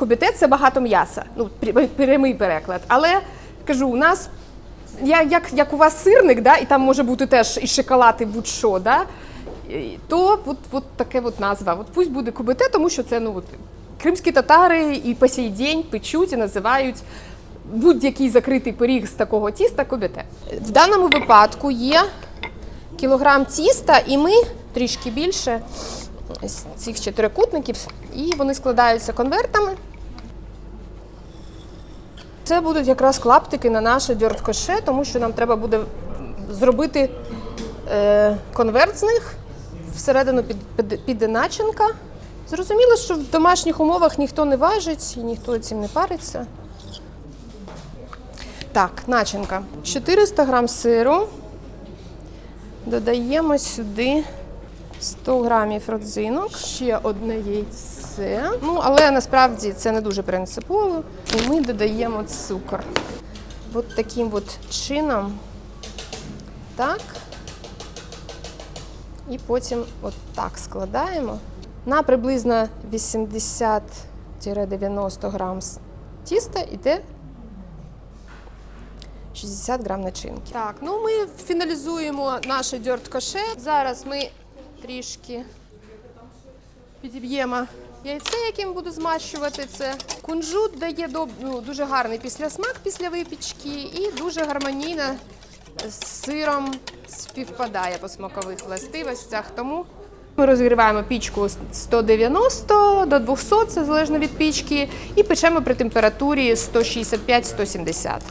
Кобіте це багато м'яса. Ну, прямий переклад. Але кажу, у нас я, як, як у вас сирник, да, і там може бути теж і шоколад, і будь-що, да, то от, от таке от назва. От пусть буде кубите, тому що це ну, от, кримські татари і по сей день печуть і називають будь-який закритий пиріг з такого тіста кубите. В даному випадку є кілограм тіста, і ми трішки більше з цих чотирикутників, і вони складаються конвертами. Це будуть якраз клаптики на наше дьорткоше, тому що нам треба буде зробити е, конверт з них, всередину під, під, піде начинка. Зрозуміло, що в домашніх умовах ніхто не важить і ніхто цим не париться. Так, начинка. 400 грам сиру. Додаємо сюди 100 грамів родзинок, ще одне яйце. Ну, але насправді це не дуже принципово. І ми додаємо цукор. От таким от чином. Так. І потім от так складаємо. На приблизно 80-90 грам тіста йде 60 грам начинки. Так, ну ми фіналізуємо наше дьорткоше. Зараз ми трішки підіб'ємо яйце, яким буду змащувати це. Кунжут дає доб- ну, дуже гарний післясмак після випічки і дуже гармонійно з сиром співпадає по смакових властивостях. Тому ми розігріваємо пічку 190 до 200, це залежно від пічки, і печемо при температурі 165-170.